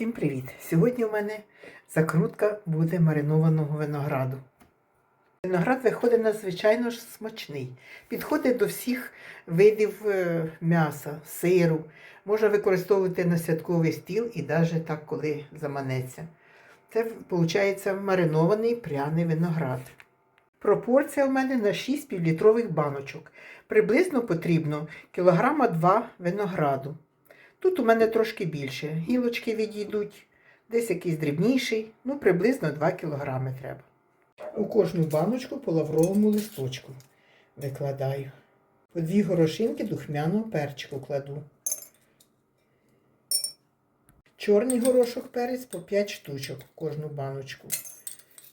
Всім привіт! Сьогодні у мене закрутка буде маринованого винограду. Виноград виходить надзвичайно ж смачний. Підходить до всіх видів е, м'яса, сиру. Можна використовувати на святковий стіл і навіть так, коли заманеться. Це виходить маринований пряний виноград. Пропорція в мене на 6 півлітрових баночок. Приблизно потрібно кілограма 2 винограду. Тут у мене трошки більше. Гілочки відійдуть, десь якийсь дрібніший, ну приблизно 2 кг треба. У кожну баночку по лавровому листочку викладаю. По дві горошинки духмяного перчику кладу. Чорний горошок перець по 5 штучок в кожну баночку.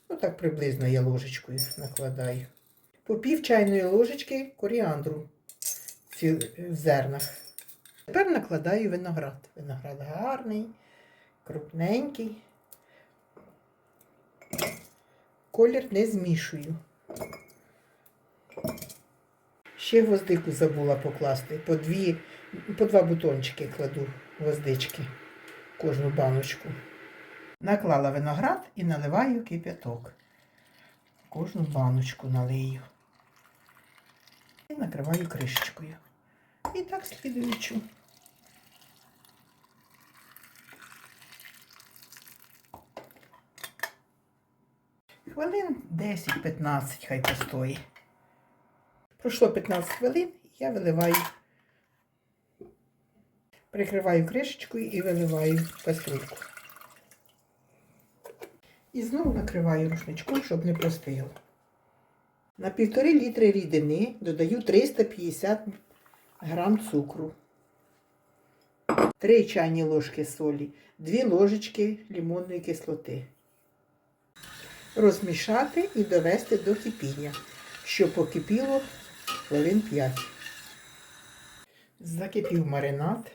Ну так приблизно я ложечкою накладаю. По пів чайної ложечки коріандру в зернах. Тепер накладаю виноград. Виноград гарний, крупненький. Колір не змішую. Ще гвоздику забула покласти. По, дві, по два бутончики кладу гвоздички в кожну баночку. Наклала виноград і наливаю кип'яток. Кожну баночку налию. І накриваю кришечкою. І так слідуючу. Хвилин 10-15 хай постоїть. Пройшло 15 хвилин, я виливаю. Прикриваю кришечкою і виливаю в каструльку. І знову накриваю рушничком, щоб не простило. На півтори літри рідини додаю 350 грам цукру, 3 чайні ложки солі, 2 ложечки лимонної кислоти. Розмішати і довести до кипіння, щоб покипіло хвилин 5. Закипів маринад,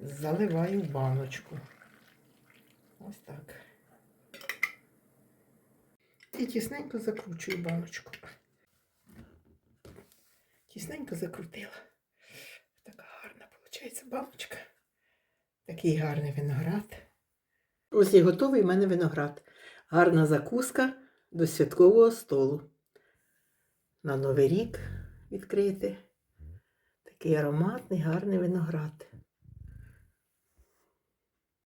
заливаю в баночку. Ось так. І тісненько закручую баночку. Тісненько закрутила. Така гарна виходить баночка. Такий гарний виноград. Ось і готовий в мене виноград. Гарна закуска до святкового столу. На Новий рік відкрити. Такий ароматний, гарний виноград.